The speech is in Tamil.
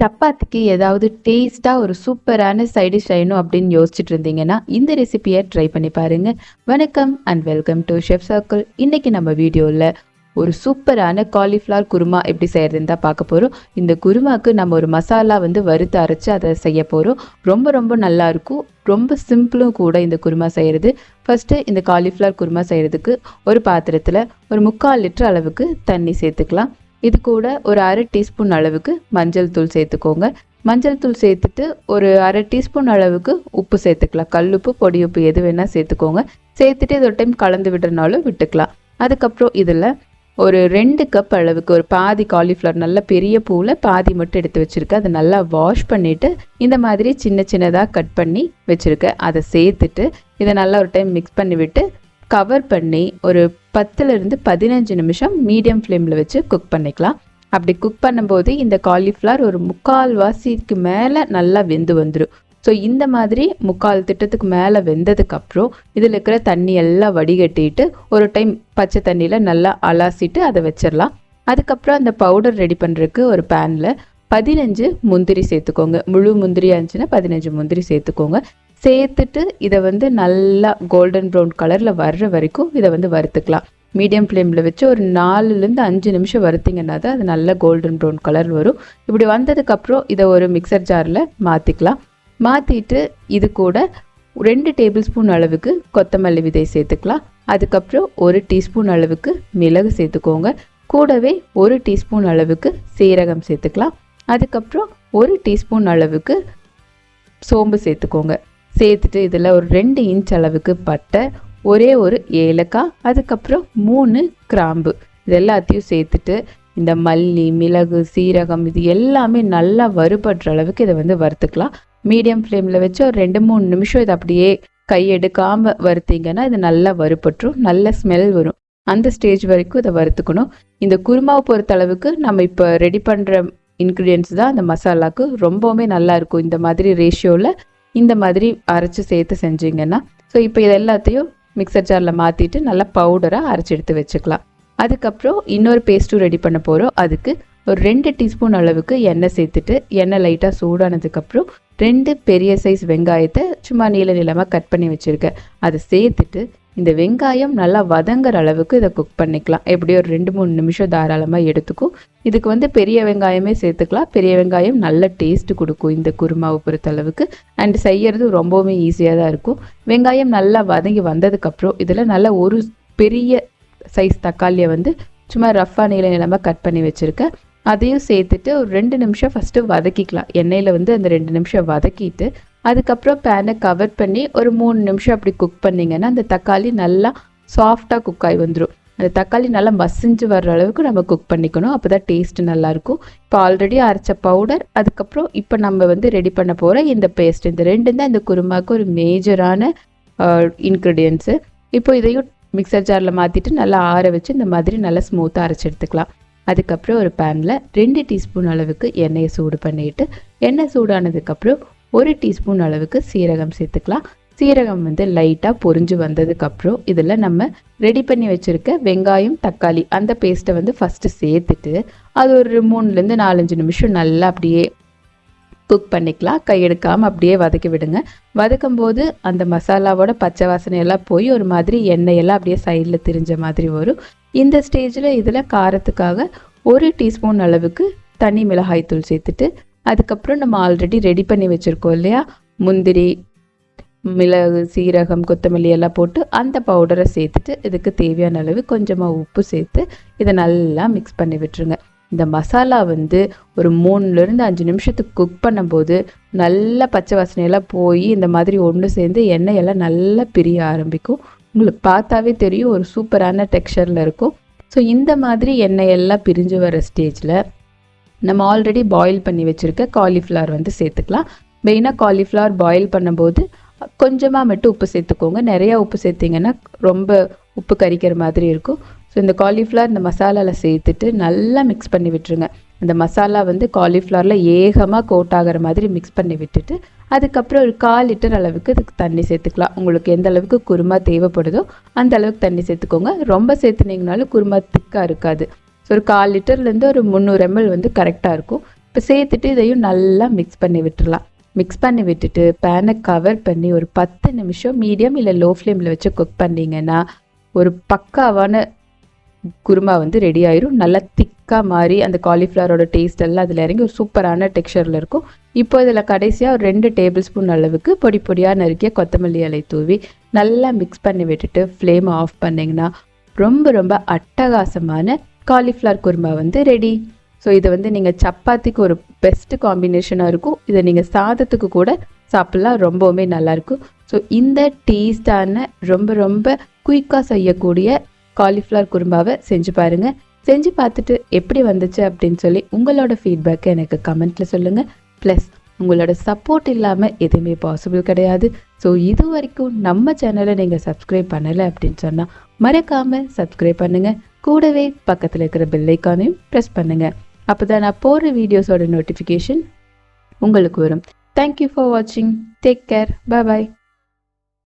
சப்பாத்திக்கு ஏதாவது டேஸ்ட்டாக ஒரு சூப்பரான சைடிஷ் செய்யணும் அப்படின்னு யோசிச்சுட்டு இருந்தீங்கன்னா இந்த ரெசிபியை ட்ரை பண்ணி பாருங்க. வணக்கம் and welcome to chef circle இன்னைக்கு நம்ம வீடியோவில் ஒரு சூப்பரான காலிஃப்ளவர் குருமா எப்படி செய்யறதுன்னு தான் பார்க்க போகிறோம் இந்த குருமாவுக்கு நம்ம ஒரு மசாலா வந்து வறுத்து அரைச்சு அதை செய்ய போகிறோம் ரொம்ப ரொம்ப நல்லாயிருக்கும் ரொம்ப சிம்பிளும் கூட இந்த குருமா செய்கிறது ஃபஸ்ட்டு இந்த காலிஃப்ளவர் குருமா செய்கிறதுக்கு ஒரு பாத்திரத்தில் ஒரு முக்கால் லிட்டர் அளவுக்கு தண்ணி சேர்த்துக்கலாம். இது கூட ஒரு அரை டீஸ்பூன் அளவுக்கு மஞ்சள் தூள் சேர்த்துக்கோங்க. மஞ்சள் தூள் சேர்த்துட்டு ஒரு அரை டீஸ்பூன் அளவுக்கு உப்பு சேர்த்துக்கலாம். கல்லுப்பு பொடி உப்பு எது வேணால் சேர்த்துக்கோங்க. சேர்த்துட்டு இது ஒரு டைம் கலந்து விடுறனாலும் விட்டுக்கலாம். அதுக்கப்புறம் இதில் ஒரு ரெண்டு கப் அளவுக்கு ஒரு பாதி காலிஃப்ளவர் நல்ல பெரிய பூவில் பாதி மட்டும் எடுத்து வச்சுருக்கேன். அதை நல்லா வாஷ் பண்ணிவிட்டு இந்த மாதிரி சின்ன சின்னதாக கட் பண்ணி வச்சுருக்கேன். அதை சேர்த்துட்டு இதை நல்லா ஒரு டைம் மிக்ஸ் பண்ணி விட்டு கவர் பண்ணி ஒரு பத்துலேருந்து பதினஞ்சு நிமிஷம் மீடியம் ஃப்ளேமில் வச்சு குக் பண்ணிக்கலாம். அப்படி குக் பண்ணும்போது இந்த காலிஃப்ளவர் ஒரு முக்கால் வாசிக்கு மேலே நல்லா வெந்து வந்துடும் ஸோ இந்த மாதிரி முக்கால் திட்டத்துக்கு மேலே வெந்ததுக்கப்புறம் இதில் இருக்கிற தண்ணி எல்லாம் வடிகட்டிட்டு ஒரு டைம் பச்சை தண்ணியில் நல்லா அலாசிட்டு அதை வச்சிடலாம் அதுக்கப்புறம் அந்த பவுடர் ரெடி பண்ணுறதுக்கு ஒரு பேனில் பதினஞ்சு முந்திரி சேர்த்துக்கோங்க. முழு முந்திரியாக இருந்துச்சுன்னா பதினஞ்சு முந்திரி சேர்த்துக்கோங்க. சேர்த்துட்டு இதை வந்து நல்லா கோல்டன் ப்ரௌன் கலரில் வர்ற வரைக்கும் இதை வந்து வறுத்துக்கலாம். மீடியம் ஃப்ளேமில் வச்சு ஒரு நாலுலேருந்து அஞ்சு நிமிஷம் வறுத்திங்கன்னா தான் அது நல்ல கோல்டன் ப்ரௌன் கலர் வரும். இப்படி வந்ததுக்கப்புறம் இதை ஒரு மிக்சர் ஜாரில் மாற்றிக்கலாம் மாற்றிட்டு இது கூட ரெண்டு டேபிள் ஸ்பூன் அளவுக்கு கொத்தமல்லி விதை சேர்த்துக்கலாம். அதுக்கப்புறம் ஒரு டீஸ்பூன் அளவுக்கு மிளகு சேர்த்துக்கோங்க. கூடவே ஒரு டீஸ்பூன் அளவுக்கு சீரகம் சேர்த்துக்கலாம். அதுக்கப்புறம் ஒரு டீஸ்பூன் அளவுக்கு சோம்பு சேர்த்துக்கோங்க. சேர்த்துட்டு இதில் ஒரு ரெண்டு இன்ச் அளவுக்கு பட்டை ஒரே ஒரு ஏலக்காய் அதுக்கப்புறம் மூணு கிராம்பு. இது எல்லாத்தையும் சேர்த்துட்டு இந்த மல்லி மிளகு சீரகம் இது எல்லாமே நல்லா வறுபடுற அளவுக்கு இதை வந்து வறுத்துக்கலாம். மீடியம் ஃப்ளேமில் வச்சு ஒரு ரெண்டு மூணு நிமிஷம் இதை அப்படியே கை எடுக்காமல் வறுத்தீங்கன்னா இது நல்லா வறுபட்டுரும் நல்ல ஸ்மெல் வரும். அந்த ஸ்டேஜ் வரைக்கும் இதை வறுத்துக்கணும். இந்த குருமாவை பொறுத்த அளவுக்கு நம்ம இப்போ ரெடி பண்ணுற இன்க்ரீடியன்ஸ் தான் அந்த மசாலாவுக்கு ரொம்பவுமே நல்லா இருக்கும். இந்த மாதிரி ரேஷியோவில் இந்த மாதிரி அரைச்சி சேர்த்து செஞ்சீங்கன்னா ஸோ இப்போ இது எல்லாத்தையும் மிக்சர் ஜாரில் மாற்றிட்டு நல்லா பவுடராக அரைச்சி எடுத்து வச்சுக்கலாம். அதுக்கப்புறம் இன்னொரு பேஸ்ட்டும் ரெடி பண்ண போகிறோம் அதுக்கு ஒரு ரெண்டு டீஸ்பூன் அளவுக்கு எண்ணெய் சேர்த்துட்டு எண்ணெய் லைட்டாக சூடானதுக்கப்புறம் ரெண்டு பெரிய சைஸ் வெங்காயத்தை சும்மா நீள நீளமாக கட் பண்ணி வச்சுருக்கேன். அதை சேர்த்துட்டு இந்த வெங்காயம் நல்லா வதங்குற அளவுக்கு இதை குக் பண்ணிக்கலாம். எப்படியும் ஒரு ரெண்டு மூணு நிமிஷம் தாராளமாக எடுத்துக்கும் இதுக்கு வந்து பெரிய வெங்காயமே சேர்த்துக்கலாம். பெரிய வெங்காயம் நல்ல டேஸ்ட் கொடுக்கும் இந்த குருமாவை பொறுத்த அளவுக்கு. அண்ட் செய்யறது ரொம்பவுமே ஈஸியாக தான் இருக்கும். வெங்காயம் நல்லா வதங்கி வந்ததுக்கப்புறம் இதில் நல்லா ஒரு பெரிய சைஸ் தக்காளியை வந்து சும்மா ரஃப்பாக நீள நிலமாக கட் பண்ணி வச்சுருக்கேன். அதையும் சேர்த்துட்டு ஒரு ரெண்டு நிமிஷம் ஃபஸ்ட்டு வதக்கிக்கலாம். எண்ணெயில் வந்து அந்த ரெண்டு நிமிஷம் வதக்கிட்டு அதுக்கப்புறம் பேனை கவர் பண்ணி ஒரு மூணு நிமிஷம் அப்படி குக் பண்ணிங்கன்னா அந்த தக்காளி நல்லா சாஃப்டாக குக் ஆகி வந்துடும் அந்த தக்காளி நல்லா மசிஞ்சு வர்ற அளவுக்கு நம்ம குக் பண்ணிக்கணும். அப்போ தான் டேஸ்ட்டு நல்லாயிருக்கும். இப்போ ஆல்ரெடி அரைச்ச பவுடர் அதுக்கப்புறம் இப்போ நம்ம வந்து ரெடி பண்ண போகிற இந்த பேஸ்ட் இந்த ரெண்டும் தான் இந்த குருமாவுக்கு ஒரு மேஜரான இன்க்ரீடியன்ஸு இப்போ இதையும் மிக்சர் ஜாரில் மாற்றிட்டு நல்லா ஆற வச்சு இந்த மாதிரி நல்லா ஸ்மூத்தாக அரைச்சி எடுத்துக்கலாம். அதுக்கப்புறம் ஒரு பேனில் ரெண்டு டீஸ்பூன் அளவுக்கு எண்ணெயை சூடு பண்ணிட்டு எண்ணெய் சூடானதுக்கப்புறம் ஒரு டீஸ்பூன் அளவுக்கு சீரகம் சேர்த்துக்கலாம். சீரகம் வந்து லைட்டாக பொரிஞ்சு வந்ததுக்கப்புறம் இதில் நம்ம ரெடி பண்ணி வச்சுருக்க வெங்காயம் தக்காளி அந்த பேஸ்ட்டை வந்து ஃபஸ்ட்டு சேர்த்துட்டு அது ஒரு மூணுலேருந்து நாலஞ்சு நிமிஷம் நல்லா அப்படியே குக் பண்ணிக்கலாம். கையெடுக்காமல் அப்படியே வதக்கி விடுங்க. வதக்கும் போது அந்த மசாலாவோட பச்சை வாசனை எல்லாம் போய் ஒரு மாதிரி எண்ணெயெல்லாம் அப்படியே சைடில் திரிஞ்ச மாதிரி வரும். இந்த ஸ்டேஜில் இதில் காரத்துக்காக ஒரு டீஸ்பூன் அளவுக்கு தனி மிளகாய் தூள் சேர்த்துட்டு அதுக்கப்புறம் நம்ம ஆல்ரெடி ரெடி பண்ணி வச்சுருக்கோம் இல்லையா? முந்திரி மிளகு சீரகம் கொத்தமல்லி எல்லாம் போட்டு அந்த பவுடரை சேர்த்துட்டு இதுக்கு தேவையான அளவு கொஞ்சமாக உப்பு சேர்த்து இதை நல்லா மிக்ஸ் பண்ணி விட்டுருங்க. இந்த மசாலா வந்து ஒரு மூணுலேருந்து அஞ்சு நிமிஷத்துக்கு குக் பண்ணும்போது நல்ல பச்சை வாசனையெல்லாம் போய் இந்த மாதிரி ஒன்று சேர்ந்து எண்ணெயெல்லாம் நல்லா பிரிய ஆரம்பிக்கும். உங்களுக்கு பார்த்தாவே தெரியும் ஒரு சூப்பரான டெக்ஸ்சரில் இருக்கும். ஸோ இந்த மாதிரி எண்ணெயெல்லாம் பிரிஞ்சு வர ஸ்டேஜில் நம்ம ஆல்ரெடி பாயில் பண்ணி வச்சுருக்க காலிஃப்ளவர் வந்து சேர்த்துக்கலாம். மெயினாக காலிஃப்ளவர் பாயில் பண்ணும்போது கொஞ்சமாக மட்டும் உப்பு சேர்த்துக்கோங்க. நிறையா உப்பு சேர்த்திங்கன்னா ரொம்ப உப்பு கறிக்கிற மாதிரி இருக்கும். ஸோ இந்த காலிஃப்ளவர் இந்த மசாலாவில் சேர்த்துட்டு நல்லா மிக்ஸ் பண்ணி விட்டுருங்க. இந்த மசாலா வந்து காலிஃப்ளவரில் ஏகமாக கோட் ஆகிற மாதிரி மிக்ஸ் பண்ணி விட்டுட்டு அதுக்கப்புறம் ஒரு கால் லிட்டர் அளவுக்கு இதுக்கு தண்ணி சேர்த்துக்கலாம். உங்களுக்கு எந்த அளவுக்கு குருமா தேவைப்படுதோ அந்த அளவுக்கு தண்ணி சேர்த்துக்கோங்க. ரொம்ப சேர்த்துனீங்கனாலும் குருமா திக்காக இருக்காது. ஸோ ஒரு கால் லிட்டர்லேருந்து ஒரு முந்நூறு எம்எல் வந்து கரெக்டாக இருக்கும். இப்போ சேர்த்துட்டு இதையும் நல்லா மிக்ஸ் பண்ணி விட்டுடலாம் மிக்ஸ் பண்ணி விட்டுட்டு பேனை கவர் பண்ணி ஒரு பத்து நிமிஷம் மீடியம் இல்லை லோ ஃப்ளேமில் வச்சு குக் பண்ணிங்கன்னா ஒரு பக்காவான குருமா வந்து ரெடி ஆயிரும். நல்லா திக்காக மாறி அந்த காலிஃப்ளவரோட டேஸ்ட் எல்லாம் அதில் இறங்கி ஒரு சூப்பரான டெக்ஸ்சரில் இருக்கும். இப்போ இதில் கடைசியாக ஒரு ரெண்டு டேபிள் ஸ்பூன் அளவுக்கு பொடி பொடியாக நறுக்கிய கொத்தமல்லி இலை தூவி நல்லா மிக்ஸ் பண்ணி விட்டுட்டு ஃப்ளேமை ஆஃப் பண்ணிங்கன்னா ரொம்ப ரொம்ப அட்டகாசமான காலிஃப்ளவர் குருமா வந்து ரெடி ஸோ இது வந்து நீங்கள் சப்பாத்திக்கு ஒரு பெஸ்ட் காம்பினேஷனாக இருக்கும். இதை நீங்கள் சாதத்துக்கு கூட சாப்பிட்லாம். ரொம்பவுமே நல்லாயிருக்கும் ஸோ இந்த டேஸ்டான ரொம்ப ரொம்ப குயிக்காக செய்யக்கூடிய காலிஃப்ளவர் குருமாவை செஞ்சு பாருங்கள் செஞ்சு பார்த்துட்டு எப்படி வந்துச்சு அப்படின்னு சொல்லி உங்களோட ஃபீட்பேக்கை எனக்கு கமெண்ட்டில் சொல்லுங்கள் ப்ளஸ் உங்களோட சப்போர்ட் இல்லாமல் எதுவுமே பாசிபிள் கிடையாது. ஸோ இது வரைக்கும் நம்ம சேனலை நீங்கள் சப்ஸ்கிரைப் பண்ணலை அப்படின்னு சொன்னால் மறக்காமல் சப்ஸ்கிரைப் பண்ணுங்கள் கூடவே பக்கத்தில் இருக்கிற பெல்லைக்கானையும் ப்ரெஸ் பண்ணுங்கள் அப்போ தான் நான் போடுற வீடியோஸோட நோட்டிஃபிகேஷன் உங்களுக்கு வரும். தேங்க்யூ ஃபார் வாட்சிங் டேக் கேர் பாய்